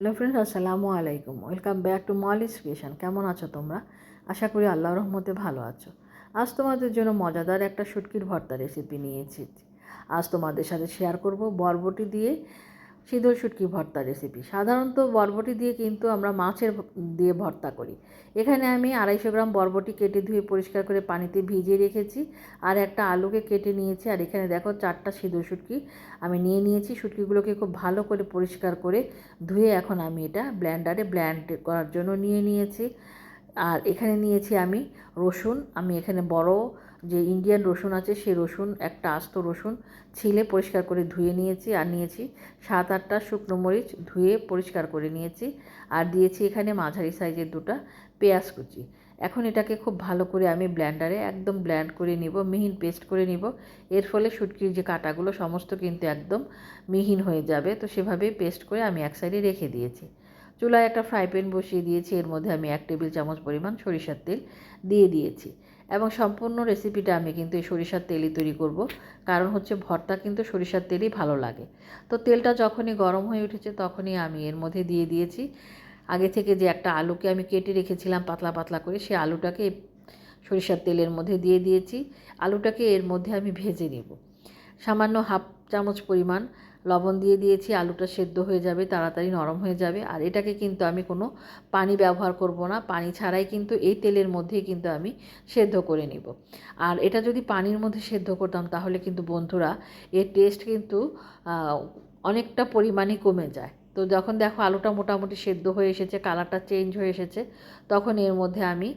Hello friends আসসালামু আলাইকুম। Welcome back to Molly's creation কেমন আছো তোমরা? আশা করি আল্লাহ রহমতে ভালো আছো। আজ তোমাদের জন্য মজাদার একটা শুটকির ভর্তা রেসিপি নিয়েছি আজ তোমাদের সাথে শেয়ার করব বরবটি দিয়ে শীতল শুটকি, ভর্তা রেসিপি সাধারণত বরবটি দিয়ে কিন্তু আমরা মাছের দিয়ে ভর্তা করি। এখানে আমি আড়াইশো গ্রাম বরবটি কেটে ধুয়ে পরিষ্কার করে পানিতে ভিজিয়ে রেখেছি আর একটা আলুকে কেটে নিয়েছি। আর এখানে দেখো চারটা সিঁদুর, শুটকি। আমি নিয়ে নিয়েছি, শুটকিগুলোকে খুব ভালো করে পরিষ্কার করে ধুয়ে এখন আমি এটা ব্ল্যান্ডারে ব্ল্যান্ড করার জন্য নিয়ে নিয়েছি। আর এখানে নিয়েছি আমি রসুন। আমি এখানে বড় যে ইন্ডিয়ান রসুন আছে সেই রসুন, একটা আস্ত রসুন ছিলে পরিষ্কার করে ধুয়ে নিয়েছি আর নিয়েছি সাত আটটা শুকনো মরিচ ধুয়ে পরিষ্কার করে নিয়েছি আর দিয়েছি এখানে মাঝারি সাইজের দুটা পেঁয়াজ কুচি। এখন এটাকে খুব ভালো করে আমি ব্ল্যান্ডারে একদম ব্ল্যান্ড করে নিব, মিহিন পেস্ট করে নিব। এর ফলে শুটকির যে কাটাগুলো সমস্ত কিন্তু একদম মিহিন হয়ে যাবে। তো সেভাবেই পেস্ট করে আমি এক সাইডে রেখে দিয়েছি। চুলায় একটা ফ্রাই প্যান বসিয়ে দিয়েছি, এর মধ্যে আমি এক টেবিল চামচ পরিমাণ সরিষার তেল দিয়ে দিয়েছি। এবং সম্পূর্ণ রেসিপিটা আমি কিন্তু এই সরিষার তেলই তৈরি করব। কারণ হচ্ছে ভর্তা কিন্তু সরিষার তেলই ভালো লাগে। তো তেলটা যখনই গরম হয়ে উঠেছে তখনই আমি এর মধ্যে দিয়ে দিয়েছি। আগে থেকে যে একটা আলুকে আমি কেটে রেখেছিলাম পাতলা পাতলা করে সেই আলুটাকে সরিষার তেলের মধ্যে দিয়ে দিয়েছি। আলুটাকে এর মধ্যে আমি ভেজে নেব। সামান্য হাফ চামচ পরিমাণ লবণ দিয়ে দিয়েছি, আলুটা সেদ্ধ হয়ে যাবে, তাড়াতাড়ি নরম হয়ে যাবে। আর এটাকে কিন্তু আমি কোনো পানি ব্যবহার করব না, পানি ছাড়াই কিন্তু এই তেলের মধ্যেই কিন্তু আমি সেদ্ধ করে নিব। আর এটা যদি পানির মধ্যে সেদ্ধ করতাম, তাহলে কিন্তু বন্ধুরা, এর টেস্ট কিন্তু অনেকটা পরিমাণে কমে যায়। তো যখন দেখো আলুটা মোটামুটি সেদ্ধ হয়ে এসেছে কালারটা চেঞ্জ হয়ে এসেছে, তখন এর মধ্যে আমি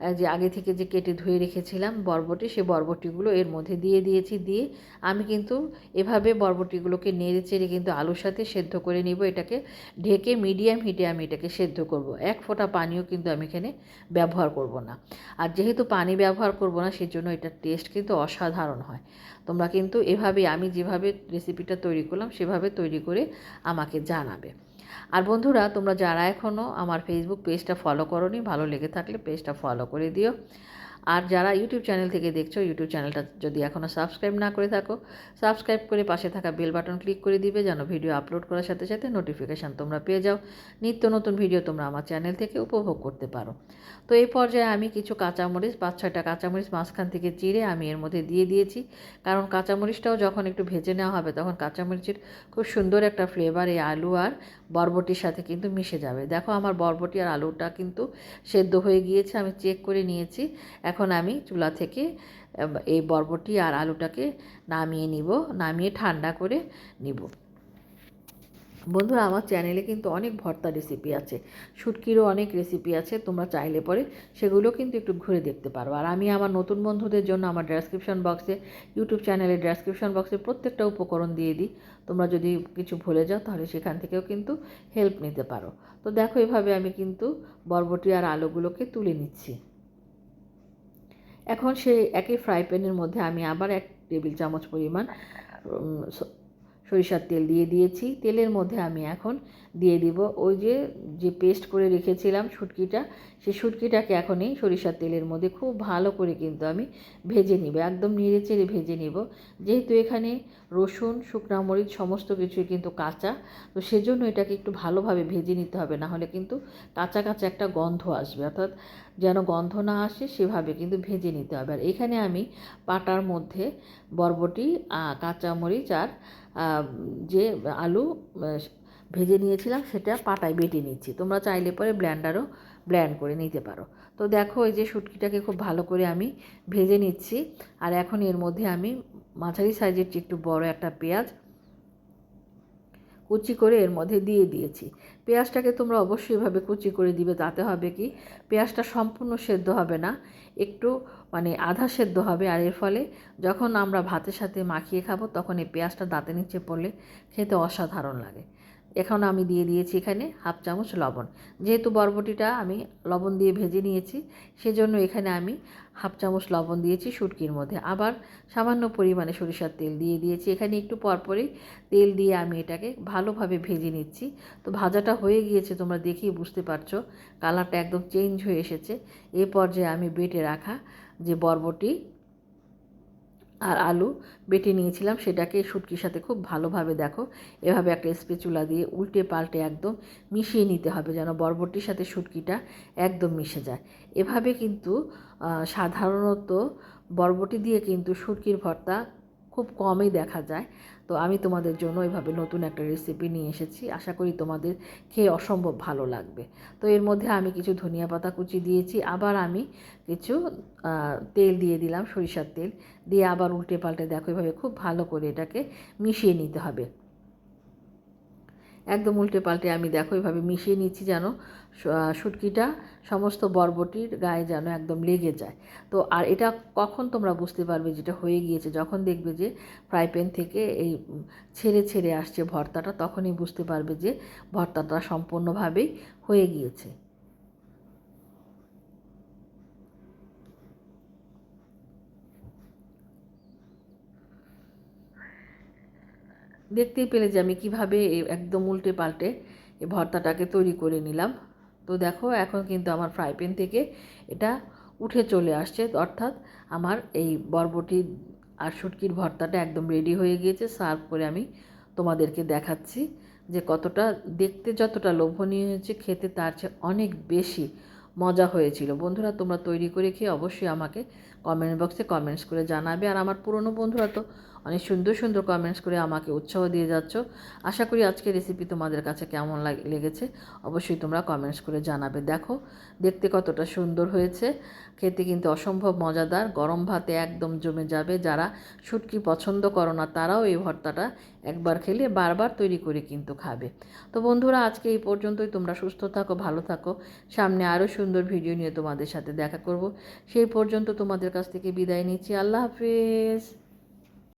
যে আগে থেকে যে কেটে ধুয়ে রেখেছিলাম বরবটি, সে বরবটিগুলো এর মধ্যে দিয়ে দিয়েছি। দিয়ে আমি কিন্তু এভাবে বরবটিগুলোকে নেড়ে চেড়ে কিন্তু আলুর সাথে সেদ্ধ করে নিব। এটাকে ঢেকে মিডিয়াম হিটে আমি এটাকে সেদ্ধ করব। এক ফোঁটা পানিও কিন্তু আমি এখানে ব্যবহার করব না। আর যেহেতু পানি ব্যবহার করব না, সেজন্য এটার টেস্ট কিন্তু অসাধারণ হয়। তোমরা কিন্তু এভাবে আমি যেভাবে রেসিপিটা তৈরি করলাম, সেভাবে তৈরি করে আমাকে জানাবে। আর বন্ধুরা, তোমরা যারা এখনও আমার ফেসবুক পেজটা ফলো করো ভালো লেগে থাকলে পেজটা ফলো করে দিও। আর যারা ইউটিউব চ্যানেল থেকে দেখছ ইউটিউব চ্যানেলটা যদি এখনও সাবস্ক্রাইব না করে থাকো সাবস্ক্রাইব করে পাশে থাকা বেল বাটন ক্লিক করে দিবে যেন ভিডিও আপলোড করার সাথে সাথে নোটিফিকেশান তোমরা পেয়ে যাও। নিত্য নতুন ভিডিও তোমরা আমার চ্যানেল থেকে উপভোগ করতে পারো। তো এই পর্যায়ে আমি কিছু কাঁচামরিচ, পাঁচ ছয়টা কাঁচামরিচ মাঝখান থেকে চিড়ে আমি এর মধ্যে দিয়ে দিয়েছি। কারণ কাঁচামরিচটাও যখন একটু ভেজে নেওয়া হবে, তখন কাঁচামরিচের খুব সুন্দর একটা ফ্লেভার এই আলু আর বরবটির সাথে কিন্তু মিশে যাবে। দেখো আমার বরবটি আর আলুটা কিন্তু সেদ্ধ হয়ে গিয়েছে, আমি চেক করে নিয়েছি। এখন আমি চুলা থেকে এই বরবটি আর আলুটাকে নামিয়ে নিব, নামিয়ে ঠান্ডা করে নিব। বন্ধুরা, আমার চ্যানেলে কিন্তু অনেক ভর্তা রেসিপি আছে, শুটকিরও অনেক রেসিপি আছে, তোমরা চাইলে পরে সেগুলো কিন্তু একটু ঘুরে দেখতে পারো। আর আমি আমার নতুন বন্ধুদের জন্য আমার ডেসক্রিপশন বক্সে ইউটিউব চ্যানেলের ডেসক্রিপশন বক্সে প্রত্যেকটা উপকরণ দিয়ে দিই। তোমরা যদি কিছু ভুলে যাও, তাহলে সেখান থেকেও কিন্তু হেল্প নিতে পারো। তো দেখো, এভাবে আমি কিন্তু বরবটি আর আলুগুলোকে তুলে নিচ্ছি। এখন সেই একই ফ্রাই প্যানের মধ্যে আমি আবার এক টেবিল চামচ পরিমাণ সরিষার তেল দিয়ে দিয়েছি। তেলের মধ্যে আমি এখন দিয়ে দিব ওই যে যে পেস্ট করে রেখেছিলাম শুটকিটা, সেই শুটকিটাকে এখন এই সরিষার তেলের মধ্যে খুব ভালো করে কিন্তু আমি ভেজে নিব, একদম নেড়ে চেড়ে ভেজে নিব। যেহেতু এখানে রসুন, শুকনা মরিচ, সমস্ত কিছুই কিন্তু কাঁচা। তো সেজন্য এটাকে একটু ভালোভাবে ভেজে নিতে হবে, না হলে কিন্তু কাঁচা কাঁচা একটা গন্ধ আসবে। অর্থাৎ যেন গন্ধ না আসে, সেভাবে কিন্তু ভেজে নিতে হবে। আর এখানে আমি পাটার মধ্যে বরবটি কাঁচা কাঁচামরিচ আর যে আলু ভেজে নিয়েছিলাম সেটা পাটায় বেটে নিচ্ছি। তোমরা চাইলে পরে ব্ল্যান্ডারও ব্ল্যান্ড করে নিতে পারো। তো দেখো এই যে শুটকিটাকে খুব ভালো করে আমি ভেজে নিচ্ছি। আর এখন এর মধ্যে আমি মাঝারি সাইজের একটু বড় একটা পেঁয়াজ কুচি করে এর মধ্যে দিয়ে দিয়েছি। পেঁয়াজটাকে তোমরা অবশ্যই এভাবে কুচি করে দিবে, তাতে হবে কি? পেঁয়াজটা সম্পূর্ণ সেদ্ধ হবে না, একটু মানে আধা সেদ্ধ হবে। আর এর ফলে যখন আমরা ভাতের সাথে মাখিয়ে খাব, তখন এই পেঁয়াজটা দাঁতে নিচে পড়লে খেতে অসাধারণ লাগে। এখন আমি দিয়ে দিয়েছি এখানে হাফ চামচ লবণ। যেহেতু বরবটিটা আমি লবণ দিয়ে ভেজে নিয়েছি, সেজন্য এখানে আমি হাফ চামচ লবণ দিয়েছি শুটকির মধ্যে। আবার সামান্য পরিমাণে সরিষার তেল দিয়ে দিয়েছি। এখানে একটু পরপরই তেল দিয়ে আমি এটাকে ভালোভাবে ভেজে নিচ্ছি। তো ভাজাটা হয়ে গিয়েছে, তোমরা দেখেই বুঝতে পারছ, কালারটা একদম চেঞ্জ হয়ে এসেছে। এ পর্যায়ে আমি বেটে রাখা যে বরবটি আর আলু বেটে নিয়েছিলাম, সেটাকে শুটকির সাথে খুব ভালোভাবে দেখো। এভাবে একটা স্পেচুলা দিয়ে উল্টে পাল্টে একদম মিশিয়ে নিতে হবে যেন বরবটির সাথে শুটকিটা একদম মিশে যায়। এভাবে কিন্তু সাধারণত বরবটি দিয়ে কিন্তু শুটকির ভর্তা খুব কমই দেখা যায়। তো আমি তোমাদের জন্য এভাবে নতুন একটা রেসিপি নিয়ে এসেছি। আশা করি তোমাদের খেয়ে অসম্ভব ভালো লাগবে। তো এর মধ্যে আমি কিছু ধনিয়া পাতা কুচি দিয়েছি। আবার আমি কিছু তেল দিয়ে দিলাম, সরিষার তেল। দিয়ে আবার উল্টে পাল্টে দেখো এভাবে খুব ভালো করে এটাকে মিশিয়ে নিতে হবে। একদম উল্টে পাল্টে আমি দেখো এভাবে মিশিয়ে নিচ্ছি যেন শুটকিটা সমস্ত বরবটির গায়ে যেন একদম লেগে যায়। তো আর এটা কখন তোমরা বুঝতে পারবে যেটা হয়ে গিয়েছে? যখন দেখবে যে ফ্রাই প্যান থেকে এই ছেড়ে ছেড়ে আসছে ভর্তাটা, তখনই বুঝতে পারবে যে ভর্তাটা সম্পূর্ণভাবেই হয়ে গিয়েছে। দেখতেই পেলে যে আমি কীভাবে একদম উল্টে পাল্টে এই ভর্তাটাকে তৈরি করে নিলাম। তো দেখো, এখন কিন্তু আমার ফ্রাই প্যান থেকে এটা উঠে চলে আসছে। অর্থাৎ আমার এই বরবটি আর শুটকির ভর্তাটা একদম রেডি হয়ে গিয়েছে। সার্ভ করে আমি তোমাদেরকে দেখাচ্ছি যে কতটা দেখতে যতটা লোভনীয় হয়েছে, খেতে তার চেয়ে অনেক বেশি মজা হয়েছিল। বন্ধুরা, তোমরা তৈরি করে খেয়ে অবশ্যই আমাকে কমেন্ট বক্সে কমেন্টস করে জানাবে। আর আমার পুরনো বন্ধুরা তো অনেক সুন্দর সুন্দর কমেন্টস করে আমাকে উৎসাহ দিয়ে যাচ্ছ। আশা করি আজকের রেসিপি তোমাদের কাছে কেমন লেগেছে অবশ্যই তোমরা কমেন্টস করে জানাবে। দেখো, দেখতে কতটা সুন্দর হয়েছে। খেতে কিন্তু অসম্ভব মজাদার। গরম ভাতে একদম জমে যাবে। যারা শুটকি পছন্দ করো না, তারাও এই ভর্তাটা একবার খেলে বারবার তৈরি করে কিন্তু খাবে। তো বন্ধুরা, আজকে এই পর্যন্তই। তোমরা সুস্থ থাকো, ভালো থাকো। সামনে আরও সুন্দর ভিডিও নিয়ে তোমাদের সাথে দেখা করব। সেই পর্যন্ত তোমাদের কাছ থেকে বিদায় নিচ্ছি। আল্লাহ হাফিজ।